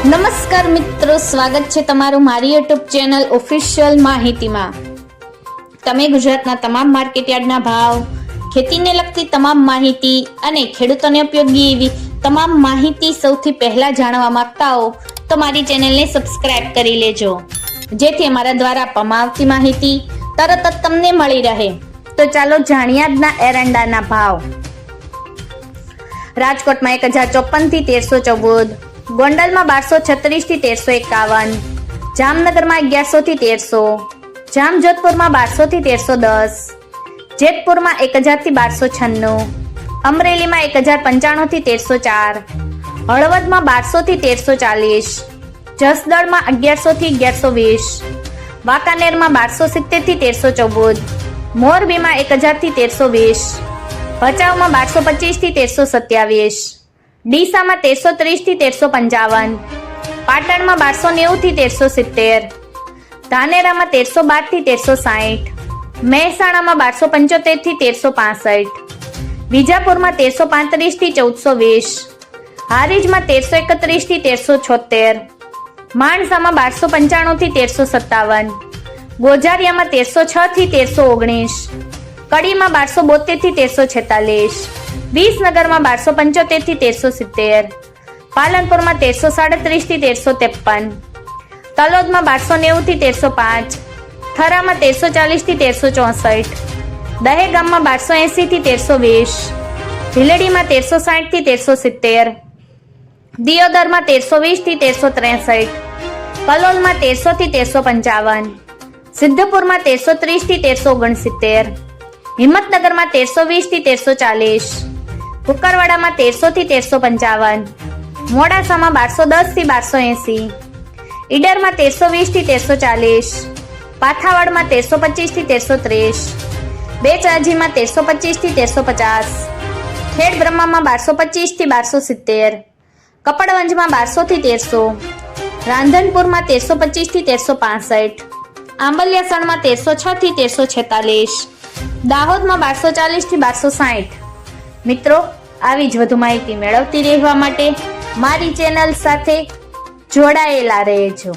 નમસ્કાર મિત્રો, સ્વાગત છે તમારું મારી યુટ્યુબ ચેનલ ઓફિશિયલ માહિતીમાં. તમે ગુજરાતના તમામ માર્કેટયાર્ડના ભાવ, ખેતીને લગતી તમામ માહિતી અને ખેડૂતોને ઉપયોગી એવી તમામ માહિતી સૌથી પહેલા જાણવા માંગતા હો, તો મારી ચેનલને સબસ્ક્રાઇબ કરી લેજો. જેથી અમારા દ્વારા આપવામાં આવતી માહિતી તરત જ તમને મળી રહે. તો ચાલો જાણીએ એરંડાના ભાવ. રાજકોટમાં એક હજાર ચોપનથી તેરસો ચૌદ. ગોંડલમાં બારસો છત્રીસથી તેરસો એકાવન. જામનગરમાં અગિયારસો થી તેરસો. જામજોધપુરમાં બારસો થી તેરસો દસ. જેતપુરમાં એક હજારથી બારસો છન્નું. અમરેલીમાં એક હજાર પંચાણું થી તેરસો ચાર. હળવદમાં બારસો થી તેરસો ચાલીસ. જસદળમાં અગિયારસો થી અગિયારસો વીસ. વાંકાનેરમાં બારસો સિત્તેરથી તેરસો ચૌદ. મોરબીમાં એક હજારથી તેરસો વીસ. ભચાઉમાં બારસો પચીસથી તેરસો સત્યાવીસ. ડીસામાં તેરસો ત્રીસથી તેરસો પંચાવન, પાટણમાં બારસો નેવું થી તેરસો સિત્તેર, ધાનેરામાં તેરસો બારથી તેરસો સાહીઠ, મહેસાણામાં બારસો પંચોતેરથી તેરસો પાસઠ, વિજાપુરમાં તેરસો પાંત્રીસથી ચૌદસો વીસ, હારીજમાં તેરસો એકત્રીસથી તેરસો છોતેર માણસામાં બારસો પંચાણું થી તેરસો સત્તાવન, ગોજારિયામાં તેરસો છ થી તેરસો ઓગણીસ કડીમાં બારસો બોતેરથી તેરસો છેતાલીસ વિસનગરમાં બારસો પંચોતેરથી તેરસો સિત્તેર પાલનપુરમાં તેરસો સાડત્રીસથી તેરસો ત્રેપન તલોદમાં બારસો નેવું થી તેરસો પાંચ થરામાં તેરસો ચાલીસથી તેરસો ચોસઠ દહેગામમાં બારસો એંસીથી તેરસો વીસ ભીલડીમાં તેરસો સાઠથી તેરસો સિત્તેર દિયોદરમાં તેરસો વીસથી તેરસો ત્રેસઠ કલોલમાં તેરસો થી તેરસો પંચાવન સિદ્ધપુરમાં તેરસો ત્રીસથી તેરસો ઓગણસિત્તેર હિંમતનગરમાં તેરસો વીસથી તેરસો ચાલીસ, કુકરવાડામાં તેરસો થી તેરસો પંચાવન, મોડાસામાં બારસો દસથી બારસો એંસી, ઈડરમાં તેરસો વીસથી તેરસો ચાલીસ, પાથાવાડમાં તેરસો પચીસથી તેરસો ત્રીસ, બેચરાજીમાં તેરસો પચીસથી તેરસો પચાસ ખેડ બ્રહ્મામાં બારસો પચીસથી બારસો સિત્તેર, કપડવંજમાં બારસો થી તેરસો, રાંધનપુરમાં તેરસો પચીસથી તેરસો પાસઠ, આંબલિયાસણમાં તેરસો છ થી તેરસો છેતાલીસ દાહોદમાં બારસો ચાલીસથી બારસો સાઠ મિત્રો, આવી જ વધુ માહિતી મેળવતી રહેવા માટે મારી ચેનલ સાથે જોડાયેલા રહેજો.